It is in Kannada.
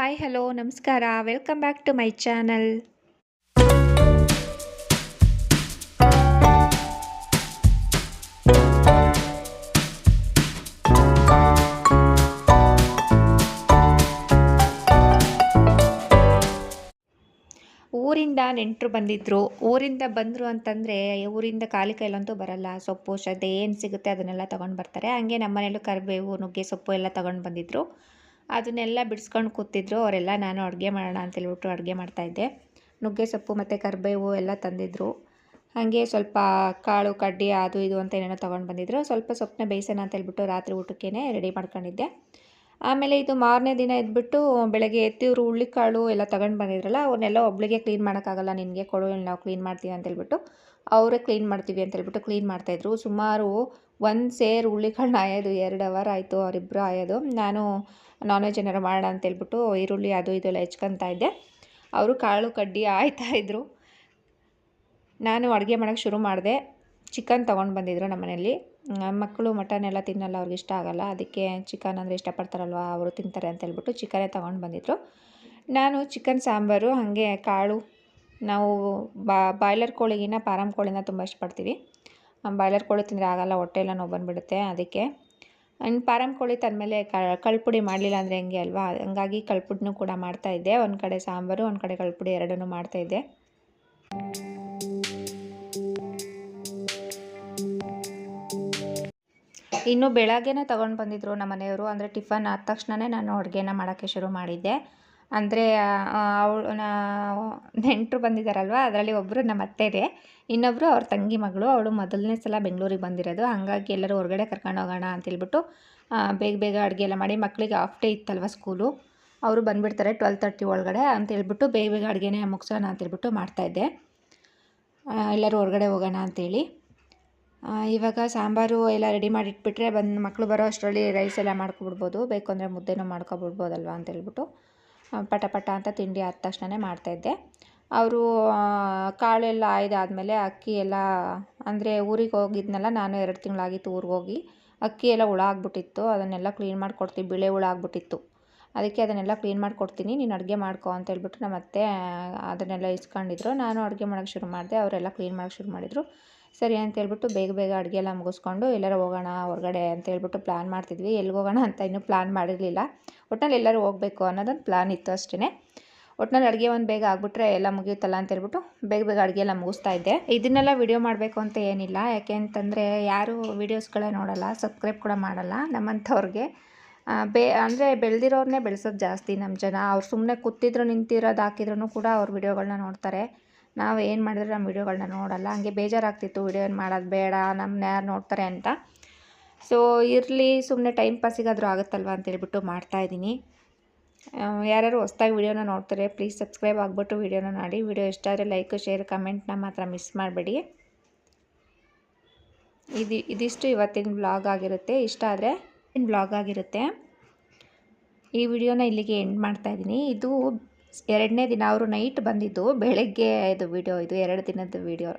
ಹಾಯ್ ಹಲೋ ನಮಸ್ಕಾರ. Welcome back to my channel ಊರಿಂದ ನೆಂಟರು ಬಂದಿದ್ದರು ಊರಿಂದ ಬಂದರು ಅಂತಂದರೆ ಊರಿಂದ ಖಾಲಿ ಕೈಲಂತೂ ಬರಲ್ಲ. ಸೊಪ್ಪು ಶ್ರದ್ಧೆ ಏನು ಸಿಗುತ್ತೆ ಅದನ್ನೆಲ್ಲ ತೊಗೊಂಡು ಬರ್ತಾರೆ. ಹಂಗೆ ನಮ್ಮ ಮನೇಲೂ ಕರಿಬೇವು, ನುಗ್ಗೆ ಸೊಪ್ಪು ಎಲ್ಲ ತೊಗೊಂಡು ಬಂದಿದ್ದರು ಅದನ್ನೆಲ್ಲ ಬಿಡಿಸ್ಕೊಂಡು ಕೂತಿದ್ರು. ಅವರೆಲ್ಲ, ನಾನು ಅಡುಗೆ ಮಾಡೋಣ ಅಂತೇಳ್ಬಿಟ್ಟು ಅಡುಗೆ ಮಾಡ್ತಾಯಿದ್ದೆ ನುಗ್ಗೆ ಸೊಪ್ಪು ಮತ್ತು ಕರಿಬೇವು ಎಲ್ಲ ತಂದಿದ್ದರು ಹಾಗೆ ಸ್ವಲ್ಪ ಕಾಳು, ಕಡ್ಡಿ, ಅದು, ಇದು ಅಂತ ಏನೇನೋ ತೊಗೊಂಡು ಬಂದಿದ್ರು. ಸ್ವಲ್ಪ ಸೊಪ್ಪನ್ನ ಬೇಯಿಸೋಣ ಅಂತೇಳ್ಬಿಟ್ಟು ರಾತ್ರಿ ಊಟಕ್ಕೇ ರೆಡಿ ಮಾಡ್ಕೊಂಡಿದ್ದೆ. ಆಮೇಲೆ ಇದು ಮಾರನೇ ದಿನ ಇದ್ಬಿಟ್ಟು ಬೆಳಗ್ಗೆ ಎತ್ತಿ ಇವರು ಹುಳ್ಳಿಕಾಳು ಎಲ್ಲ ತಗೊಂಡು ಬಂದಿದ್ರಲ್ಲ ಅವನ್ನೆಲ್ಲ ಒಬ್ಳಿಗೆ ಕ್ಲೀನ್ ಮಾಡೋಕ್ಕಾಗಲ್ಲ, ನಿನಗೆ ಕೊಡು ನಾವು ಕ್ಲೀನ್ ಮಾಡ್ತೀವಿ ಅಂತೇಳ್ಬಿಟ್ಟು, ಅವರೇ ಕ್ಲೀನ್ ಮಾಡ್ತೀವಿ ಅಂತೇಳ್ಬಿಟ್ಟು ಕ್ಲೀನ್ ಮಾಡ್ತಾಯಿದ್ರು ಸುಮಾರು ಒಂದು ಸೇರು ಹುಳ್ಳಿಕಾಳನ್ನ ಆಯೋದು, ಎರಡು ಅವರ್ ಆಯಿತು ಅವರಿಬ್ಬರು ಆಯೋದು. ನಾನು ನಾನ್ ವೆಜ್ ಏನಾರು ಮಾಡೋಣ ಅಂತೇಳ್ಬಿಟ್ಟು ಈರುಳ್ಳಿ ಅದು ಇದೆಲ್ಲ ಹೆಚ್ಕೊತಾ ಇದ್ದೆ. ಅವರು ಕಾಳು ಕಡ್ಡಿ ಆಯ್ತಾಯಿದ್ರು ನಾನು ಅಡುಗೆ ಮಾಡೋಕ್ಕೆ ಶುರು ಮಾಡಿದೆ. ಚಿಕನ್ ತೊಗೊಂಡು ಬಂದಿದ್ರು ನಮ್ಮ ಮನೆಯಲ್ಲಿ. ಮಕ್ಕಳು ಮಟನ್ ಎಲ್ಲ ತಿನ್ನಲ್ಲ, ಅವ್ರಿಗೆ ಇಷ್ಟ ಆಗೋಲ್ಲ. ಅದಕ್ಕೆ ಚಿಕನ್ ಅಂದರೆ ಇಷ್ಟಪಡ್ತಾರಲ್ವ, ಅವರು ತಿಂತಾರೆ ಅಂತ ಹೇಳ್ಬಿಟ್ಟು ಚಿಕನೇ ತೊಗೊಂಡು ಬಂದಿದ್ರು. ನಾನು ಚಿಕನ್, ಸಾಂಬಾರು, ಹಾಗೆ ಕಾಳು. ನಾವು ಬಾಯ್ಲರ್ ಕೋಳಿಗಿನ ಪಾರಂ ಕೋಳಿನ ತುಂಬ ಇಷ್ಟಪಡ್ತೀವಿ. ಬಾಯ್ಲರ್ ಕೋಳಿ ತಿಂದರೆ ಆಗಲ್ಲ, ಹೊಟ್ಟೆ ಎಲ್ಲ ನೋವು ಬಂದುಬಿಡುತ್ತೆ ಅದಕ್ಕೆ. ಇನ್ನು ಪಾರಮ್ ಕೋಳಿ ತಂದಮೇಲೆ ಕಳ್ಪುಡಿ ಮಾಡಲಿಲ್ಲ ಅಂದರೆ ಹೆಂಗೆ ಅಲ್ವಾ? ಹಂಗಾಗಿ ಕಳ್ಪುಡಿನೂ ಕೂಡ ಮಾಡ್ತಾಯಿದ್ದೆ ಒಂದು ಕಡೆ ಸಾಂಬಾರು, ಒಂದು ಕಡೆ ಕಳ್ಪುಡಿ ಎರಡನ್ನೂ ಮಾಡ್ತಾಯಿದ್ದೆ ಇನ್ನು ಬೆಳಗ್ಗೆನೇ ತೊಗೊಂಡು ಬಂದಿದ್ದರು ನಮ್ಮ ಮನೆಯವರು ಅಂದರೆ ಟಿಫನ್ ಆದ ತಕ್ಷಣವೇ ನಾನು ಅಡುಗೆನ ಮಾಡೋಕ್ಕೆ ಶುರು ಮಾಡಿದ್ದೆ. ಅಂದರೆ ಅವಳು ನೆಂಟರು ಬಂದಿದ್ದಾರಲ್ವ ಅದರಲ್ಲಿ ಒಬ್ಬರು ನಮ್ಮ ಅತ್ತೆದೆ. ಇನ್ನೊಬ್ಬರು ಅವ್ರ ತಂಗಿ ಮಗಳು, ಅವಳು ಮೊದಲನೇ ಸಲ ಬೆಂಗಳೂರಿಗೆ ಬಂದಿರೋದು. ಹಾಗಾಗಿ ಎಲ್ಲರೂ ಹೊರಗಡೆ ಕರ್ಕೊಂಡು ಹೋಗೋಣ ಅಂತೇಳ್ಬಿಟ್ಟು ಬೇಗ ಬೇಗ ಅಡುಗೆ ಎಲ್ಲ ಮಾಡಿ ಮಕ್ಕಳಿಗೆ ಹಾಫ್ ಡೇ ಇತ್ತಲ್ವ ಸ್ಕೂಲು ಅವರು ಬಂದುಬಿಡ್ತಾರೆ ಟ್ವೆಲ್ ತರ್ಟಿ ಒಳಗಡೆ ಅಂತೇಳ್ಬಿಟ್ಟು ಬೇಗ ಬೇಗ ಅಡುಗೆನೇ ಮುಗಿಸೋಣ ಅಂತೇಳ್ಬಿಟ್ಟು ಮಾಡ್ತಾಯಿದ್ದೆ ಎಲ್ಲರೂ ಹೊರಗಡೆ ಹೋಗೋಣ ಅಂತೇಳಿ. ಇವಾಗ ಸಾಂಬಾರು ಎಲ್ಲ ರೆಡಿ ಮಾಡಿಟ್ಬಿಟ್ರೆ, ಬಂದು ಮಕ್ಕಳು ಬರೋ ಅಷ್ಟರಲ್ಲಿ ರೈಸ್ ಎಲ್ಲ ಮಾಡ್ಕೊಬಿಡ್ಬೋದು. ಬೇಕು ಅಂದರೆ ಮುದ್ದೆನೂ ಮಾಡ್ಕೊಬಿಡ್ಬೋದಲ್ವ ಅಂತ ಹೇಳ್ಬಿಟ್ಟು ಪಟ ಪಟ ಅಂತ ತಿಂಡಿ ಆದ ತಕ್ಷಣವೇ ಮಾಡ್ತಾಯಿದ್ದೆ ಅವರು ಕಾಳೆಲ್ಲ ಆಯ್ದಾದಮೇಲೆ ಅಕ್ಕಿ ಎಲ್ಲ, ಅಂದರೆ ಊರಿಗೆ ಹೋಗಿದ್ನಲ್ಲ, ನಾನು ಎರಡು ತಿಂಗಳಾಗಿತ್ತು ಊರಿಗೆ ಹೋಗಿ, ಅಕ್ಕಿ ಎಲ್ಲ ಹುಳ ಆಗಿಬಿಟ್ಟಿತ್ತು. ಅದನ್ನೆಲ್ಲ ಕ್ಲೀನ್ ಮಾಡಿಕೊಡ್ತೀವಿ ಬಿಳೆ ಹುಳ ಆಗಿಬಿಟ್ಟಿತ್ತು. ಅದಕ್ಕೆ ಅದನ್ನೆಲ್ಲ ಕ್ಲೀನ್ ಮಾಡಿಕೊಡ್ತೀನಿ ನೀನು ಅಡುಗೆ ಮಾಡ್ಕೊ ಅಂತ ಹೇಳ್ಬಿಟ್ಟು ನಮ್ಮ ಅತ್ತೆ ಅದನ್ನೆಲ್ಲ ಇಸ್ಕೊಂಡಿದ್ರು. ನಾನು ಅಡುಗೆ ಮಾಡೋಕ್ಕೆ ಶುರು ಮಾಡಿದೆ, ಅವರೆಲ್ಲ ಕ್ಲೀನ್ ಮಾಡೋಕ್ಕೆ ಶುರು ಮಾಡಿದರು. ಸರಿ ಅಂತೇಳ್ಬಿಟ್ಟು ಬೇಗ ಬೇಗ ಅಡುಗೆ ಎಲ್ಲ ಮುಗಿಸ್ಕೊಂಡು ಎಲ್ಲರೂ ಹೋಗೋಣ ಹೊರಗಡೆ ಅಂತ ಹೇಳ್ಬಿಟ್ಟು ಪ್ಲ್ಯಾನ್ ಮಾಡ್ತಿದ್ವಿ. ಎಲ್ಲಿ ಹೋಗೋಣ ಅಂತ ಇನ್ನೂ ಪ್ಲ್ಯಾನ್ ಮಾಡಿರಲಿಲ್ಲ. ಒಟ್ನಲ್ಲಿ ಎಲ್ಲರೂ ಹೋಗಬೇಕು ಅನ್ನೋದೊಂದು ಪ್ಲ್ಯಾನ್ ಇತ್ತು ಅಷ್ಟೇ ಒಟ್ನಲ್ಲಿ ಅಡುಗೆ ಒಂದು ಬೇಗ ಆಗಿಬಿಟ್ರೆ ಎಲ್ಲ ಮುಗಿಯುತ್ತಲ್ಲ ಅಂತೇಳ್ಬಿಟ್ಟು ಬೇಗ ಬೇಗ ಅಡುಗೆ ಎಲ್ಲ ಮುಗಿಸ್ತಾ ಇದ್ದೆ. ಇದನ್ನೆಲ್ಲ ವಿಡಿಯೋ ಮಾಡಬೇಕು ಅಂತ ಏನಿಲ್ಲ. ಯಾಕೆ ಅಂತಂದರೆ ಯಾರು ವೀಡಿಯೋಸ್ಗಳೇ ನೋಡಲ್ಲ ಸಬ್ಸ್ಕ್ರೈಬ್ ಕೂಡ ಮಾಡಲ್ಲ ನಮ್ಮಂಥವ್ರಿಗೆ. ಬೇ, ಅಂದರೆ ಬೆಳೆದಿರೋರನ್ನೇ ಬೆಳೆಸೋದು ಜಾಸ್ತಿ ನಮ್ಮ ಜನ. ಅವ್ರು ಸುಮ್ಮನೆ ಕೂತಿದ್ರು ನಿಂತಿರೋದು ಹಾಕಿದ್ರು ಕೂಡ ಅವ್ರ ವಿಡಿಯೋಗಳನ್ನ ನೋಡ್ತಾರೆ. ನಾವು ಏನು ಮಾಡಿದ್ರೆ ನಮ್ಮ ವೀಡಿಯೋಗಳನ್ನ ನೋಡಲ್ಲ. ಹಂಗೆ ಬೇಜಾರಾಗ್ತಿತ್ತು ವೀಡಿಯೋ ಏನು ಮಾಡೋದು ಬೇಡ ನಮ್ಮನ್ನ ಯಾರು ನೋಡ್ತಾರೆ ಅಂತ. ಸೊ ಇರಲಿ ಸುಮ್ಮನೆ ಟೈಮ್ ಪಾಸಿಗಾದರೂ ಆಗುತ್ತಲ್ವ ಅಂತೇಳ್ಬಿಟ್ಟು ಮಾಡ್ತಾಯಿದ್ದೀನಿ ಯಾರ್ಯಾರು ಹೊಸ್ದಾಗಿ ವೀಡಿಯೋನ ನೋಡ್ತಾರೆ ಪ್ಲೀಸ್ ಸಬ್ಸ್ಕ್ರೈಬ್ ಆಗಿಬಿಟ್ಟು ವೀಡಿಯೋನ ನೋಡಿ. ವೀಡಿಯೋ ಇಷ್ಟ ಆದರೆ ಲೈಕ್ ಶೇರ್ ಕಮೆಂಟ್ನ ಮಾತ್ರ ಮಿಸ್ ಮಾಡಬೇಡಿ. ಇದು, ಇದಿಷ್ಟು ಇವತ್ತಿನ ಬ್ಲಾಗ್ ಆಗಿರುತ್ತೆ. ಇಷ್ಟ ಆದರೆ ಬ್ಲಾಗ್ ಆಗಿರುತ್ತೆ? ಈ ವಿಡಿಯೋನ ಇಲ್ಲಿಗೆ ಎಂಡ್ ಮಾಡ್ತಾಯಿದ್ದೀನಿ ಇದು ಎರಡನೇ ದಿನ ಅವರು ನೈಟ್ ಬಂದಿದ್ದು ಬೆಳಗ್ಗೆ ಇದು ವಿಡಿಯೋ ಇದು ಎರಡು ದಿನದ ವಿಡಿಯೋ